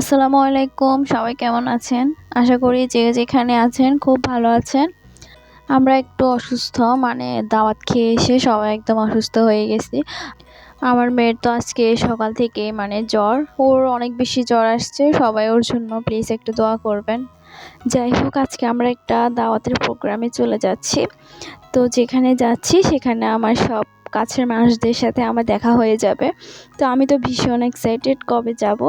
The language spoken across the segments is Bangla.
আসসালামু আলাইকুম, সবাই কেমন আছেন? আশা করি যে যেখানে আছেন খুব ভালো আছেন। আমরা একটু অসুস্থ মানে দাওয়াত খেয়ে এসে সবাই একদম অসুস্থ হয়ে গেছি। আমার মেয়ের তো আজকে সকাল থেকে মানে জ্বর। ওর অনেক বেশি জ্বর আসছে, সবাই ওর জন্য প্লিজ একটু দোয়া করবেন। যাই হোক, আজকে আমরা একটা দাওয়াতের প্রোগ্রামে চলে যাচ্ছি। তো যেখানে যাচ্ছি, সেখানে আমার সব কাছের মানুষদের সাথে আমার দেখা হয়ে যাবে। তো আমি তো ভীষণ এক্সাইটেড কবে যাব।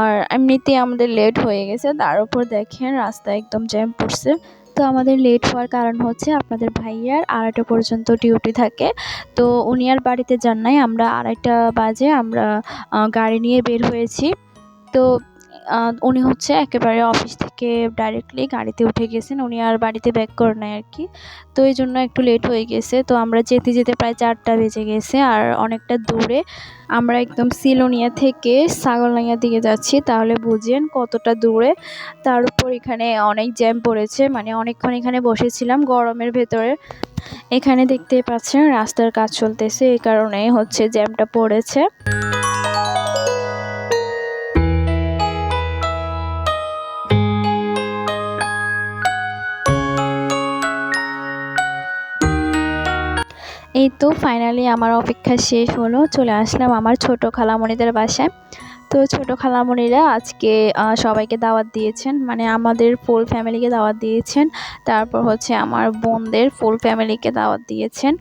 আর এমনিতেই আমাদের লেট হয়ে গেছে, তার উপর দেখেন রাস্তা একদম জ্যাম পড়ছে। তো আমাদের লেট হওয়ার কারণ হচ্ছে আপনাদের ভাইয়ার আড়াইটা পর্যন্ত ডিউটি থাকে। তো উনি আর বাড়িতে যান নাই, আমরা আড়াইটা বাজে আমরা গাড়ি নিয়ে বের হয়েছি। তো উনি হচ্ছে একেবারে অফিস থেকে ডাইরেক্টলি গাড়িতে উঠে গেছেন। উনি আর বাড়িতে ব্যাক করে নেয় আর কি তো এই জন্য একটু লেট হয়ে গেছে। তো আমরা যেতে যেতে প্রায় চারটা বেজে গেছে আর অনেকটা দূরে আমরা একদম সিলোনিয়া থেকে ছাগলনাইয়ার দিকে যাচ্ছি। তাহলে বুঝেন কতটা দূরে। তার উপর এখানে অনেক জ্যাম পড়েছে। মানে অনেকক্ষণ এখানে বসেছিলাম গরমের ভেতরে। এখানে দেখতে পাচ্ছেন রাস্তার কাজ চলতেছে। এই কারণে হচ্ছে জ্যামটা পড়েছে। এই তো ফাইনালি আমার অপেক্ষা শেষ হলো, চলে আসলাম আমার ছোট খালামণিদের বাসায়। তো ছোট খালামণিরা আজকে সবাইকে দাওয়াত দিয়েছেন মানে আমাদের ফুল ফ্যামিলিকে দাওয়াত দিয়েছেন, তারপর হচ্ছে আমার বোনদের ফুল ফ্যামিলিকে দাওয়াত দিয়েছেন,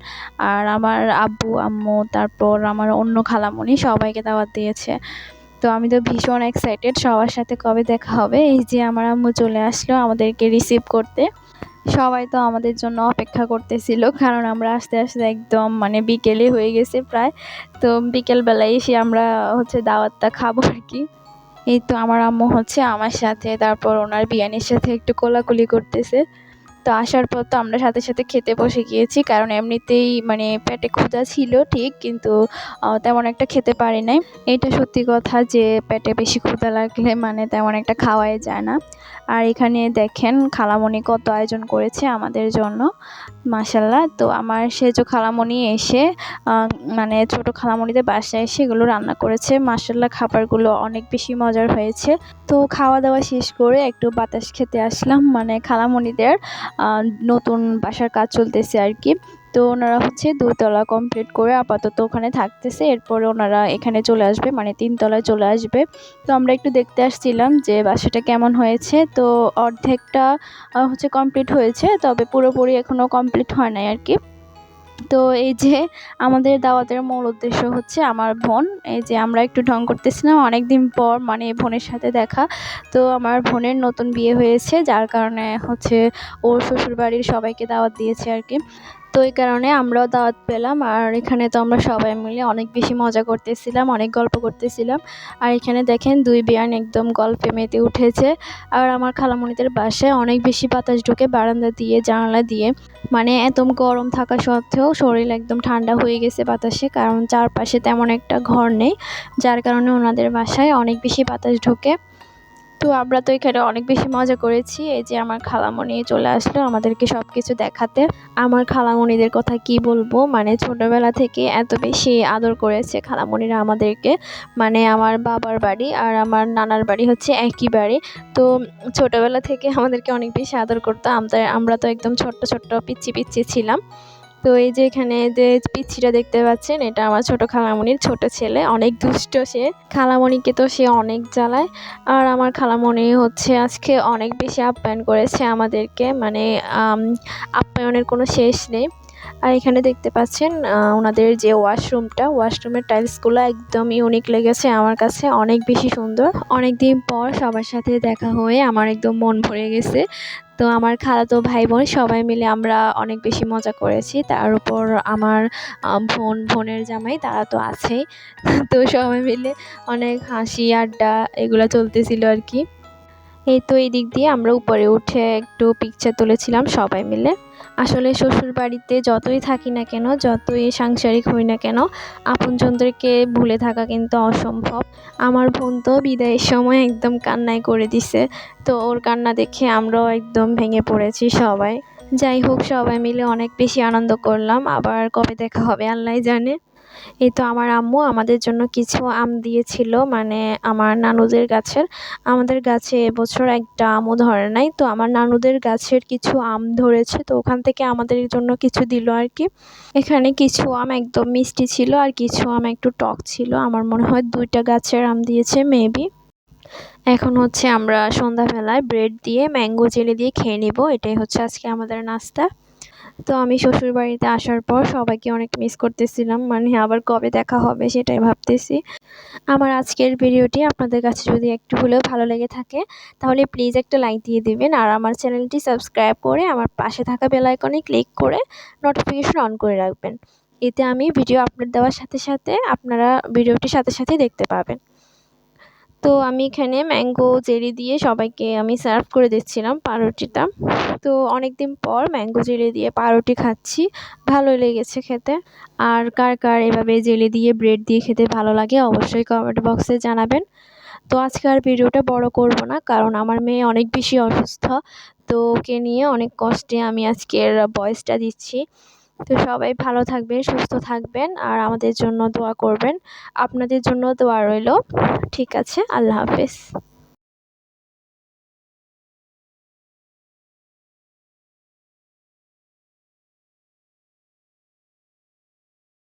আর আমার আব্বু, আম্মু, তারপর আমার অন্য খালামণি সবাইকে দাওয়াত দিয়েছে। তো আমি তো ভীষণ এক্সাইটেড সবার সাথে কবে দেখা হবে, এই যে আমার আম্মু চলে আসলো আমাদেরকে রিসিভ করতে। সবাই তো আমাদের জন্য অপেক্ষা করতেছিল, কারণ আমরা আস্তে আস্তে একদম মানে বিকেলে হয়ে গেছে প্রায়। তো বিকেলবেলায় এসে আমরা হচ্ছে দাওয়াতটা খাব আর কি। এই তো আমার আম্মু হচ্ছে আমার সাথে, তারপর ওনার বিয়ানির সাথে একটু কোলাকুলি করতেছে। তো আসার পর তো আমরা সাথে সাথে খেতে বসে গিয়েছি, কারণ এমনিতেই মানে পেটে ক্ষুধা ছিল ঠিক, কিন্তু তেমন একটা খেতে পারি নাই। এটা সত্যি কথা যে পেটে বেশি ক্ষুধা লাগলে মানে তেমন একটা খাওয়াই যায় না। আর এখানে দেখেন খালামণি কত আয়োজন করেছে আমাদের জন্য মাসাল্লাহ তো আমার সেজো খালামণি এসে মানে ছোট খালামণিদের বাসায় এসে এগুলো রান্না করেছে। মাসাল্লাহ খাবারগুলো অনেক বেশি মজার হয়েছে। তো খাওয়া দাওয়া শেষ করে একটু বাতাস খেতে আসলাম মানে খালামণিদের নতুন বাসার কাজ চলতেছে আর কি। তো ওনারা হচ্ছে দুতলা কমপ্লিট করে আপাতত ওখানে থাকতেছে। এরপরে ওনারা এখানে চলে আসবে মানে তিনতলায় চলে আসবে। তো আমরা একটু দেখতে আসছিলাম যে বাসাটা কেমন হয়েছে। তো অর্ধেকটা হচ্ছে কমপ্লিট হয়েছে, তবে পুরোপুরি এখনও কমপ্লিট হয় নাই আর কি। তো এই যে আমাদের দাওয়াতের মূল উদ্দেশ্য হচ্ছে আমার বোন। এই যে আমরা একটু ঢং করতেছিলাম অনেক দিন পর মানে বোনের সাথে দেখা। তো আমার বোনের নতুন বিয়ে হয়েছে, যার কারণে হচ্ছে ওর শ্বশুরবাড়ির সবাইকে দাওয়াত দিয়েছে আর কি। তো এই কারণে আমরাও দাওয়াত পেলাম। আর এখানে তো আমরা সবাই মিলে অনেক বেশি মজা করতেছিলাম, অনেক গল্প করতেছিলাম। আর এখানে দেখেন দুই বিয়ান একদম গল্পে মেতে উঠেছে। আর আমার খালামণিদের বাসায় অনেক বেশি বাতাস ঢুকে বারান্দা দিয়ে, জানালা দিয়ে। মানে একদম গরম থাকা সত্ত্বেও শরীর একদম ঠান্ডা হয়ে গেছে বাতাসে, কারণ চারপাশে তেমন একটা ঘর নেই। যার কারণে ওনাদের বাসায় অনেক বেশি বাতাস ঢোকে। তো আমরা তো এখানে অনেক বেশি মজা করেছি। এই যে আমার খালামণি চলে আসলো আমাদেরকে সব কিছু দেখাতে। আমার খালামণিদের কথা কি বলব? মানে ছোটবেলা থেকে এত বেশি আদর করেছে খালামণিরা আমাদেরকে। মানে আমার বাবার বাড়ি আর আমার নানার বাড়ি হচ্ছে একই বাড়ি। তো ছোটবেলা থেকে আমাদেরকে অনেক বেশি আদর করতো। আমরা তো একদম ছোট্ট ছোট্ট পিচ্ছি পিচ্ছি ছিলাম। তো এই যে এখানে যে পিচ্ছিটা দেখতে পাচ্ছেন, এটা আমার ছোট খালামণির ছোট ছেলে। অনেক দুষ্ট সে। খালামণিকে তো সে অনেক জ্বালায়। আর আমার খালামণি হচ্ছে আজকে অনেক বেশি আপ্যায়ন করেছে আমাদেরকে। মানে আপ্যায়নের কোনো শেষ নেই। আর এখানে দেখতে পাচ্ছেন ওনাদের যে ওয়াশরুমটা, ওয়াশরুমের টাইলসগুলো একদম ইউনিক লেগেছে আমার কাছে, অনেক বেশি সুন্দর। অনেক দিন পর সবার সাথে দেখা হয়ে আমার একদম মন ভরে গেছে। তো আমার খালাতো ভাই বোন সবাই মিলে আমরা অনেক বেশি মজা করেছি। তার উপর আমার বোন, বোনের জামাই, তারা তো আছেই। তো সবাই মিলে অনেক হাসি, আড্ডা এগুলো চলতেছিল আর কি। এই তো এই দিক দিয়ে আমরা উপরে উঠে একটু পিকচার তুলেছিলাম সবাই মিলে। আসলে শ্বশুর বাড়িতে যতই থাকি না কেন, যতই সাংসারিক হই না কেন, আপনজনদেরকে ভুলে থাকা কিন্তু অসম্ভব। আমার বোন তো বিদায়ের সময় একদম কান্নায় করে দিছে। তো ওর কান্না দেখে আমরাও একদম ভেঙে পড়েছি সবাই। যাই হোক, সবাই মিলে অনেক বেশি আনন্দ করলাম। আবার কবে দেখা হবে আল্লাহ জানে। এই তো আমার আম্মু আমাদের জন্য কিছু আম দিয়েছিল মানে আমার নানুদের গাছের। আমাদের গাছে এবছর একটা আমও ধরে নাই, তো আমার নানুদের গাছের কিছু আম ধরেছে, তো ওখান থেকে আমাদের জন্য কিছু দিল আর কি। এখানে কিছু আম একদম মিষ্টি ছিল আর কিছু আম একটু টক ছিল, আমার মনে হয় দুইটা গাছের আম দিয়েছে মেবি এখন হচ্ছে আমরা সন্ধ্যাবেলায় ব্রেড দিয়ে ম্যাঙ্গো জেলি দিয়ে খেয়ে নিব, এটাই হচ্ছে আজকে আমাদের নাস্তা। তো আমি শ্বশুর বাড়িতে আসার পর সবাইকে অনেক মিস করতেছিলাম। মানে আবার কবে দেখা হবে সেটাই ভাবতেছি। আমার আজকের ভিডিওটি আপনাদের কাছে যদি একটু হলেও ভালো লেগে থাকে, তাহলে প্লিজ একটা লাইক দিয়ে দিবেন। আর আমার চ্যানেলটি সাবস্ক্রাইব করে আমার পাশে থাকা বেল আইকনে ক্লিক করে নোটিফিকেশন অন করে রাখবেন। এতে আমি ভিডিও আপলোড দেওয়ার সাথে সাথে আপনারা ভিডিওটির সাথে সাথে দেখতে পাবেন। তো আমি এখানে ম্যাঙ্গো জেলি দিয়ে সবাইকে আমি সার্ভ করে দিচ্ছিলাম পাউরুটিটা। তো অনেক দিন পর ম্যাঙ্গো জেলি দিয়ে পাউরুটি খাচ্ছি ভালো লেগেছে খেতে। আর কার কার এভাবে জেলি দিয়ে ব্রেড দিয়ে খেতে ভালো লাগে অবশ্যই কমেন্ট বক্সে জানাবেন। তো আজকে আর ভিডিওটা বড় করব না, কারণ আমার মেয়ে অনেক বেশি অসুস্থ। তো ওকে নিয়ে অনেক কষ্টে আমি আজকের ভয়েসটা দিচ্ছি। তো সবাই ভালো থাকবেন, সুস্থ থাকবেন আর আমাদের জন্য দোয়া করবেন। আপনাদের জন্য দোয়া রইল। ঠিক আছে, আল্লাহ হাফেজ।